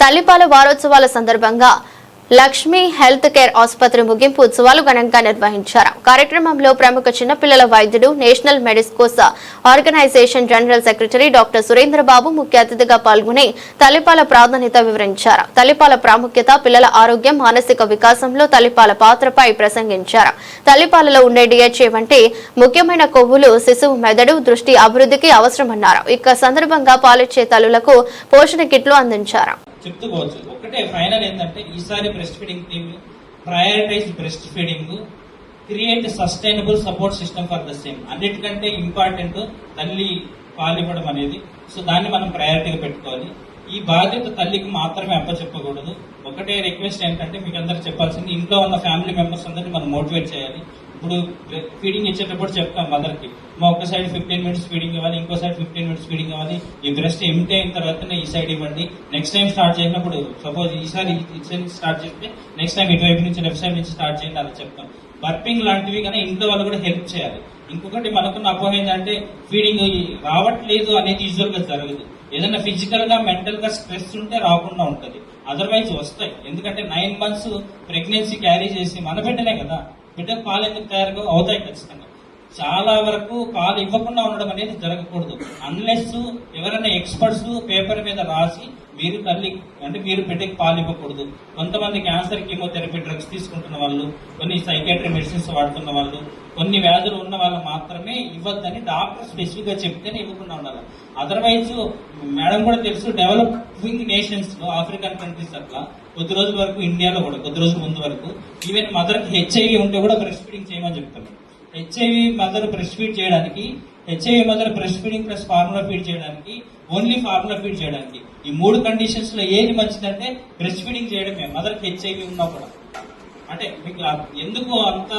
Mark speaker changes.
Speaker 1: తల్లిపాల వారోత్సవాల సందర్భంగా లక్ష్మీ హెల్త్ కేర్ ఆసుపత్రి ముగింపు ఉత్సవాలు ఘనంగా నిర్వహించారు. కార్యక్రమంలో ప్రముఖ చిన్నపిల్లల వైద్యుడు national medicos organisation general secretary doctor Surendrababu ముఖ్య అతిథిగా పాల్గొని తల్లిపాల ప్రాధాన్యత వివరించారు. తల్లిపాల ప్రాముఖ్యత పిల్లల ఆరోగ్యం మానసిక వికాసంలో తల్లిపాల పాత్రపై ప్రసంగించారు. తల్లిపాలలో ఉండే డిహెచ్ఏ వంటి ముఖ్యమైన కొవ్వులు శిశువు మెదడు దృష్టి అభివృద్ధికి అవసరమన్నారు. ఇక సందర్భంగా పాలిచ్చే తల్లులకు పోషణ కిట్లు అందించారు.
Speaker 2: చెప్తుకోవచ్చు. ఒకటే ఫైనల్ ఏంటంటే ఈసారి breast feeding theme prioritise breast feeding create sustainable support system for the same అన్నిటికంటే ఇంపార్టెంట్ తల్లి పాలివ్వడం అనేది. సో దాన్ని మనం ప్రయారిటీగా పెట్టుకోవాలి. ఈ బాధ్యత తల్లికి మాత్రమే అప్పచెప్పకూడదు. ఒకటే రిక్వెస్ట్ ఏంటంటే మీకు అందరు చెప్పాల్సింది ఇంట్లో ఉన్న ఫ్యామిలీ మెంబర్స్ అందరినీ మనం మోటివేట్ చేయాలి. ఇప్పుడు ఫీడింగ్ ఇచ్చేటప్పుడు చెప్తాం మదర్కి మా ఒక సైడ్ ఫిఫ్టీన్ మినిట్స్ ఫీడింగ్ ఇవ్వాలి ఇంకో సైడ్ ఫిఫ్టీన్ మినిట్స్ ఫీడింగ్ ఇవ్వాలి ఈ బ్రెస్ట్ ఎంటీ అయిన తర్వాతనే ఈ సైడ్ ఇవ్వండి నెక్స్ట్ టైం స్టార్ట్ చేసినప్పుడు సపోజ్ ఈసారి ఈ స్టార్ట్ చేస్తే నెక్స్ట్ టైం ఇటువైపు నుంచి లెఫ్ట్ సైడ్ నుంచి స్టార్ట్ చేయండి అలా చెప్తాం. బర్పింగ్ లాంటివి కానీ ఇంట్లో వాళ్ళు కూడా హెల్ప్ చేయాలి. ఇంకొకటి మనకున్న అపోహ ఏంటంటే ఫీడింగ్ రావట్లేదు అనేది యూజువల్గా జరగదు. ఏదైనా ఫిజికల్గా మెంటల్గా స్ట్రెస్ ఉంటే రాకుండా ఉంటది. అదర్వైజ్ వస్తాయి. ఎందుకంటే నైన్ మంత్స్ ప్రెగ్నెన్సీ క్యారీ చేసి మన బిడ్డనే కదా. బిడ్డకు పాలు ఎందుకు తయారు అవుతాయి ఖచ్చితంగా. చాలా వరకు పాలు ఇవ్వకుండా ఉండడం అనేది జరగకూడదు. అన్లెస్ ఎవరైనా ఎక్స్పర్ట్స్ పేపర్ మీద రాసి మీరు తల్లి అంటే మీరు బిడ్డకి పాలు ఇవ్వకూడదు. కొంతమంది క్యాన్సర్ కీమోథెరపీ డ్రగ్స్ తీసుకుంటున్న వాళ్ళు కొన్ని సైకాట్రీ మెడిసిన్స్ వాడుతున్న వాళ్ళు కొన్ని వ్యాధులు ఉన్న వాళ్ళు మాత్రమే ఇవ్వద్దని డాక్టర్ స్పెసిఫిక్గా చెప్తేనే ఇవ్వకుండా ఉండాలి. అదర్వైజ్ మేడం కూడా తెలుసు డెవలపింగ్ నేషన్స్లో ఆఫ్రికన్ కంట్రీస్ అట్లా కొద్ది రోజుల వరకు ఇండియాలో కూడా కొద్ది రోజుల ముందు వరకు ఈవెన్ మదర్కి హెచ్ఐవి ఉంటే కూడా బ్రెస్ట్ ఫీడింగ్ చేయమని చెప్తారు. హెచ్ఐవి మదర్ బ్రెస్ట్ ఫీడ్ చేయడానికి HIV mother breast feeding plus formula feed చేయడానికి ఓన్లీ ఫార్ములా ఫీడ్ చేయడానికి. ఈ మూడు కండిషన్స్లో ఏది మంచిదంటే బ్రెస్ట్ ఫీడింగ్ చేయడమే మదర్కి హెచ్ఐవి ఉన్నా కూడా. అంటే మీకు ఎందుకు అంత